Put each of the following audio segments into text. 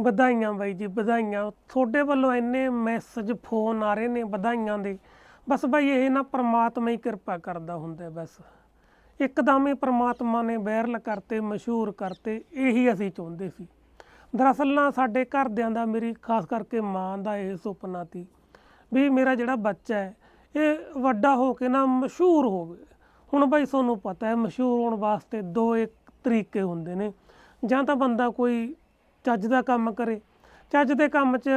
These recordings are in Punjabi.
ਵਧਾਈਆਂ ਬਾਈ ਜੀ, ਵਧਾਈਆਂ। ਤੁਹਾਡੇ ਵੱਲੋਂ ਇੰਨੇ ਮੈਸੇਜ ਫੋਨ ਆ ਰਹੇ ਨੇ ਵਧਾਈਆਂ ਦੇ। ਬਸ ਬਾਈ ਇਹ ਨਾ ਪ੍ਰਮਾਤਮਾ ਹੀ ਕਿਰਪਾ ਕਰਦਾ ਹੁੰਦਾ ਬਸ। ਇੱਕਦਮ ਹੀ ਪ੍ਰਮਾਤਮਾ ਨੇ ਵਾਇਰਲ ਕਰਤੇ, ਮਸ਼ਹੂਰ ਕਰਤੇ, ਇਹੀ ਅਸੀਂ ਚਾਹੁੰਦੇ ਸੀ। ਦਰਅਸਲ ਨਾ ਸਾਡੇ ਘਰਦਿਆਂ ਦਾ ਮੇਰੀ, ਖਾਸ ਕਰਕੇ ਮਾਂ ਦਾ ਇਹ ਸੁਪਨਾ ਸੀ ਵੀ ਮੇਰਾ ਜਿਹੜਾ ਬੱਚਾ ਹੈ, ਇਹ ਵੱਡਾ ਹੋ ਕੇ ਨਾ ਮਸ਼ਹੂਰ ਹੋਵੇ। ਹੁਣ ਬਾਈ ਤੁਹਾਨੂੰ ਪਤਾ ਹੈ, ਮਸ਼ਹੂਰ ਹੋਣ ਵਾਸਤੇ ਦੋ ਇੱਕ ਤਰੀਕੇ ਹੁੰਦੇ ਨੇ। ਜਾਂ ਤਾਂ ਬੰਦਾ ਕੋਈ ਚੱਜ ਦਾ ਕੰਮ ਕਰੇ। ਚੱਜ ਦੇ ਕੰਮ 'ਚ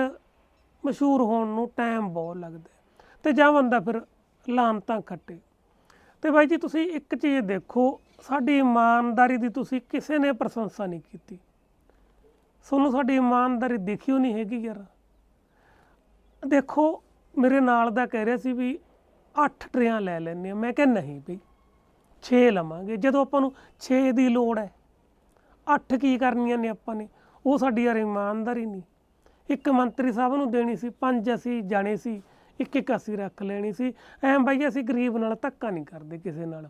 ਮਸ਼ਹੂਰ ਹੋਣ ਨੂੰ ਟਾਈਮ ਬਹੁਤ ਲੱਗਦਾ ਹੈ। ਤੇ ਜਾਂ ਬੰਦਾ ਫਿਰ ਲਾਨਤਾਂ ਖੱਟੇ। ਤੇ ਬਾਈ ਜੀ, ਤੁਸੀਂ ਇੱਕ ਚੀਜ਼ ਦੇਖੋ, ਸਾਡੀ ਇਮਾਨਦਾਰੀ ਦੀ ਤੁਸੀਂ ਕਿਸੇ ਨੇ ਪ੍ਰਸ਼ੰਸਾ ਨਹੀਂ ਕੀਤੀ। ਤੁਹਾਨੂੰ ਸਾਡੀ ਇਮਾਨਦਾਰੀ ਦੇਖਿਓ ਨਹੀਂ ਹੈਗੀ ਯਾਰ। ਦੇਖੋ, ਮੇਰੇ ਨਾਲ ਦਾ ਕਹਿ ਰਿਹਾ ਸੀ ਵੀ 8 ਟਰੇਆਂ ਲੈ ਲੈਣੇ ਆ ਮੈਂ ਕਿਹਾ ਨਹੀਂ ਬਈ 6 ਲਵਾਂਗੇ। ਜਦੋਂ ਆਪਾਂ ਨੂੰ 6 ਦੀ ਲੋੜ ਹੈ 8 ਕੀ ਕਰਨੀਆਂ ਨੇ ਆਪਾਂ ਨੇ? ਉਹ ਸਾਡੀ ਯਾਰ ਇਮਾਨਦਾਰੀ ਨਹੀਂ। ਇੱਕ ਮੰਤਰੀ ਸਾਹਿਬ ਨੂੰ ਦੇਣੀ ਸੀ, ਪੰਜ ਅਸੀਂ ਜਾਣੇ ਸੀ, ਇੱਕ ਇੱਕ ਅਸੀਂ ਰੱਖ ਲੈਣੀ ਸੀ। ਐਂ ਬਾਈ, ਅਸੀਂ ਗਰੀਬ ਨਾਲ ਧੱਕਾ ਨਹੀਂ ਕਰਦੇ ਕਿਸੇ ਨਾਲ।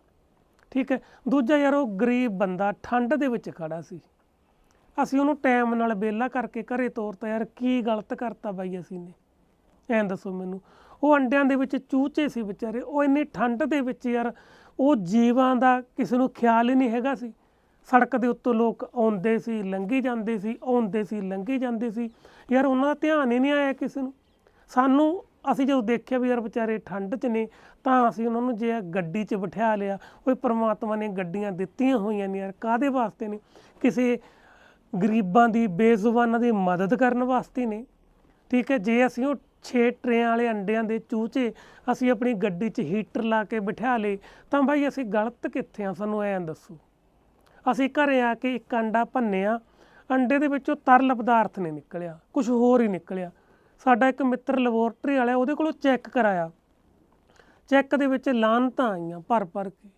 ਠੀਕ ਹੈ? ਦੂਜਾ ਯਾਰ, ਉਹ ਗਰੀਬ ਬੰਦਾ ਠੰਡ ਦੇ ਵਿੱਚ ਖੜਾ ਸੀ। ਅਸੀਂ ਉਹਨੂੰ ਟਾਈਮ ਨਾਲ ਬੇਲਾ ਕਰਕੇ ਘਰੇ ਤੋਰਤਾ ਯਾਰ ਕੀ ਗਲਤ ਕਰਤਾ ਬਾਈ ਅਸੀਂ ਨੇ? ਐਂ ਦੱਸੋ ਮੈਨੂੰ। ਉਹ ਅੰਡਿਆਂ ਦੇ ਵਿੱਚ ਚੂਚੇ ਸੀ ਵਿਚਾਰੇ, ਉਹ ਇੰਨੀ ਠੰਡ ਦੇ ਵਿੱਚ ਯਾਰ, ਉਹ ਜੀਵਾਂ ਦਾ ਕਿਸੇ ਨੂੰ ਖਿਆਲ ਹੀ ਨਹੀਂ ਹੈਗਾ ਸੀ। ਸੜਕ ਦੇ ਉੱਤੋਂ ਲੋਕ ਆਉਂਦੇ ਸੀ, ਲੰਘੀ ਜਾਂਦੇ ਸੀ, ਆਉਂਦੇ ਸੀ, ਲੰਘੀ ਜਾਂਦੇ ਸੀ। ਯਾਰ ਉਹਨਾਂ ਦਾ ਧਿਆਨ ਹੀ ਨਹੀਂ ਆਇਆ ਕਿਸੇ ਨੂੰ। ਸਾਨੂੰ, ਅਸੀਂ ਜਦੋਂ ਦੇਖਿਆ ਵੀ ਯਾਰ ਵਿਚਾਰੇ ਠੰਡ 'ਚ ਨੇ, ਤਾਂ ਅਸੀਂ ਉਹਨਾਂ ਨੂੰ ਜੇ ਗੱਡੀ 'ਚ ਬਿਠਾ ਲਿਆ ਕੋਈ ਪ੍ਰਮਾਤਮਾ ਨੇ ਗੱਡੀਆਂ ਦਿੱਤੀਆਂ ਹੋਈਆਂ ਨੇ ਯਾਰ ਕਾਦੇ ਵਾਸਤੇ ਨੇ? ਕਿਸੇ ਗਰੀਬਾਂ ਦੀ, ਬੇਜ਼ੁਬਾਨਾਂ ਦੀ ਮਦਦ ਕਰਨ ਵਾਸਤੇ ਨੇ। ਠੀਕ ਹੈ, ਜੇ ਅਸੀਂ ਉਹ 6 ਟਰੇਆਂ ਵਾਲੇ ਅੰਡਿਆਂ ਦੇ ਚੂਚੇ, ਅਸੀਂ ਆਪਣੀ ਗੱਡੀ 'ਚ ਹੀਟਰ ਲਾ ਕੇ ਬਿਠਾ ਲਏ, ਤਾਂ ਬਾਈ ਅਸੀਂ ਗਲਤ ਕਿੱਥੇ ਆ? ਸਾਨੂੰ ਐਂ ਦੱਸੋ। ਅਸੀਂ ਘਰੇ ਆ ਕੇ ਇੱਕ ਅੰਡਾ ਭੰਨਿਆ ਅੰਡੇ ਦੇ ਵਿੱਚੋਂ ਤਰਲ ਪਦਾਰਥ ਨਹੀਂ ਨਿਕਲਿਆ ਕੁਝ ਹੋਰ ਹੀ ਨਿਕਲਿਆ। ਸਾਡਾ ਇੱਕ ਮਿੱਤਰ ਲੈਬੋਰਟਰੀ ਵਾਲਾ ਉਹਦੇ ਕੋਲੋਂ ਚੈੱਕ ਕਰਾਇਆ। ਚੈੱਕ ਦੇ ਵਿੱਚ ਲਾਨਤਾਂ ਆਈਆਂ ਭਰ ਭਰ ਕੇ।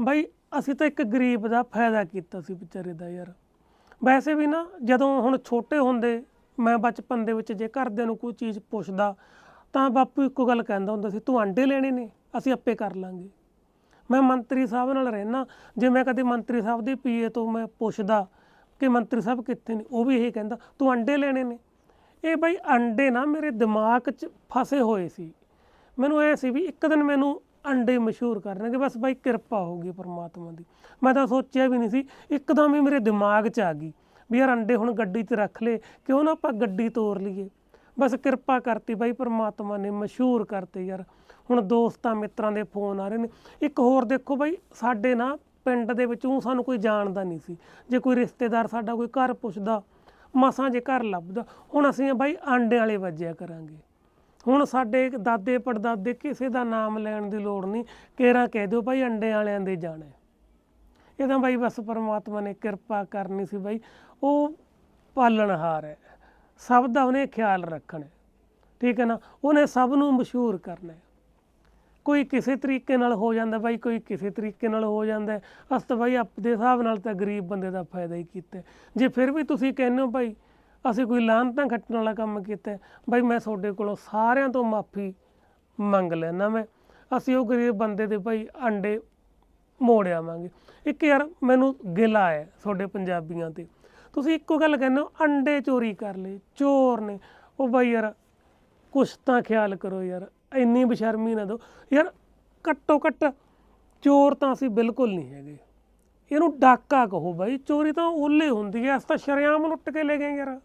ਬਈ, ਅਸੀਂ ਤਾਂ ਇੱਕ ਗਰੀਬ ਦਾ ਫਾਇਦਾ ਕੀਤਾ ਸੀ ਵਿਚਾਰੇ ਦਾ ਯਾਰ। ਵੈਸੇ ਵੀ ਨਾ, ਜਦੋਂ ਹੁਣ ਛੋਟੇ ਹੁੰਦੇ, ਮੈਂ ਬਚਪਨ ਦੇ ਵਿੱਚ ਜੇ ਘਰਦਿਆਂ ਨੂੰ ਕੋਈ ਚੀਜ਼ ਪੁੱਛਦਾ, ਤਾਂ ਬਾਪੂ ਇੱਕੋ ਗੱਲ ਕਹਿੰਦਾ ਹੁੰਦਾ ਸੀ, ਤੂੰ ਆਂਡੇ ਲੈਣੇ ਨੇ, ਅਸੀਂ ਆਪੇ ਕਰ ਲਾਂਗੇ। ਮੈਂ ਮੰਤਰੀ ਸਾਹਿਬ ਨਾਲ ਰਹਿਣਾ ਜੇ ਮੈਂ ਕਦੇ ਮੰਤਰੀ ਸਾਹਿਬ ਦੇ ਪੀਏ ਤੋਂ ਮੈਂ ਪੁੱਛਦਾ ਕਿ ਮੰਤਰੀ ਸਾਹਿਬ ਕਿੱਥੇ ਨੇ, ਉਹ ਵੀ ਇਹ ਕਹਿੰਦਾ, ਤੂੰ ਅੰਡੇ ਲੈਣੇ ਨੇ। ਇਹ ਬਈ ਅੰਡੇ ਨਾ ਮੇਰੇ ਦਿਮਾਗ 'ਚ ਫਸੇ ਹੋਏ ਸੀ। ਮੈਨੂੰ ਇਹ ਸੀ ਵੀ ਇੱਕ ਦਿਨ ਮੈਨੂੰ ਅੰਡੇ ਮਸ਼ਹੂਰ ਕਰਨਗੇ, ਬਸ ਬਾਈ ਕਿਰਪਾ ਹੋਊਗੀ ਪਰਮਾਤਮਾ ਦੀ। ਮੈਂ ਤਾਂ ਸੋਚਿਆ ਵੀ ਨਹੀਂ ਸੀ, ਇੱਕਦਮ ਹੀ ਮੇਰੇ ਦਿਮਾਗ 'ਚ ਆ ਗਈ ਵੀ ਯਾਰ ਅੰਡੇ ਹੁਣ ਗੱਡੀ 'ਚ ਰੱਖ ਲਏ, ਕਿਉਂ ਨਾ ਆਪਾਂ ਗੱਡੀ ਤੋਰ ਲਈਏ? ਬਸ ਕਿਰਪਾ ਕਰਤੀ ਬਾਈ, ਪਰਮਾਤਮਾ ਨੇ ਮਸ਼ਹੂਰ ਕਰਤੇ ਯਾਰ। ਹੁਣ ਦੋਸਤਾਂ ਮਿੱਤਰਾਂ ਦੇ ਫੋਨ ਆ ਰਹੇ ਨੇ। ਇੱਕ ਹੋਰ ਦੇਖੋ ਬਾਈ, ਸਾਡੇ ਨਾ ਪਿੰਡ ਦੇ ਵਿੱਚ ਊਂ ਸਾਨੂੰ ਕੋਈ ਜਾਣਦਾ ਨਹੀਂ ਸੀ। ਜੇ ਕੋਈ ਰਿਸ਼ਤੇਦਾਰ ਸਾਡਾ ਕੋਈ ਘਰ ਪੁੱਛਦਾ, ਮਸਾਂ ਜੇ ਘਰ ਲੱਭਦਾ, ਹੁਣ ਅਸੀਂ ਬਾਈ ਆਂਡੇ ਵਾਲੇ ਵੱਜਿਆ ਕਰਾਂਗੇ। ਹੁਣ ਸਾਡੇ ਦਾਦੇ ਪੜਦਾਦੇ ਕਿਸੇ ਦਾ ਨਾਮ ਲੈਣ ਦੀ ਲੋੜ ਨਹੀਂ। ਕੇਰਾ ਕਹਿ ਦਿਓ ਭਾਈ ਅੰਡੇ ਵਾਲਿਆਂ ਦੇ ਜਾਣਾ ਇਹ ਤਾਂ ਬਾਈ ਬਸ ਪਰਮਾਤਮਾ ਨੇ ਕਿਰਪਾ ਕਰਨੀ ਸੀ ਬਾਈ। ਉਹ ਪਾਲਣਹਾਰ ਹੈ। ਸਭ ਦਾ ਉਹਨੇ ਖਿਆਲ ਰੱਖਣਾ ਠੀਕ ਹੈ ਨਾ? ਉਹਨੇ ਸਭ ਨੂੰ ਮਸ਼ਹੂਰ ਕਰਨਾ ਕੋਈ ਕਿਸੇ ਤਰੀਕੇ ਨਾਲ ਹੋ ਜਾਂਦਾ ਬਾਈ ਕੋਈ ਕਿਸੇ ਤਰੀਕੇ ਨਾਲ ਹੋ ਜਾਂਦਾ ਹੈ। ਅਸੀਂ ਤਾਂ ਬਾਈ ਆਪਦੇ ਹਿਸਾਬ ਨਾਲ ਤਾਂ ਗਰੀਬ ਬੰਦੇ ਦਾ ਫਾਇਦਾ ਹੀ ਕੀਤਾ ਜੇ ਫਿਰ ਵੀ ਤੁਸੀਂ ਕਹਿੰਦੇ ਹੋ ਭਾਈ ਅਸੀਂ ਕੋਈ ਲਾਹਨਤਾਂ ਖੱਟਣ ਵਾਲਾ ਕੰਮ ਕੀਤਾ ਹੈ, ਬਾਈ ਮੈਂ ਤੁਹਾਡੇ ਕੋਲੋਂ ਸਾਰਿਆਂ ਤੋਂ ਮਾਫੀ ਮੰਗ ਲੈਣਾ ਮੈਂ। ਅਸੀਂ ਉਹ ਗਰੀਬ ਬੰਦੇ ਦੇ ਭਾਈ ਅੰਡੇ ਮੋੜ ਆਵਾਂਗੇ। ਇੱਕ ਯਾਰ ਮੈਨੂੰ ਗਿਲਾ ਹੈ ਤੁਹਾਡੇ ਪੰਜਾਬੀਆਂ ਤੇ। ਤੁਸੀਂ ਇੱਕੋ ਗੱਲ ਕਹਿੰਦੇ ਹੋ, ਅੰਡੇ ਚੋਰੀ ਕਰ ਲਏ, ਚੋਰ ਨੇ। ਉਹ ਬਾਈ ਯਾਰ, ਕੁਛ ਤਾਂ ਖਿਆਲ ਕਰੋ ਯਾਰ, ਇੰਨੀ ਬਸ਼ਰਮੀ ਨਾ ਦਿਓ। ਯਾਰ, ਘੱਟੋ ਘੱਟ ਚੋਰ ਤਾਂ ਅਸੀਂ ਬਿਲਕੁਲ ਨਹੀਂ ਹੈਗੇ। ਇਹਨੂੰ ਡਾਕਾ ਕਹੋ ਬਾਈ, ਚੋਰੀ ਤਾਂ ਓਲੇ ਹੁੰਦੀ ਐ ਅਸ ਤਾਂ ਸ਼ਰੇਆਮ ਲੁੱਟ ਕੇ ਲੈ ਗਏ ਯਾਰ।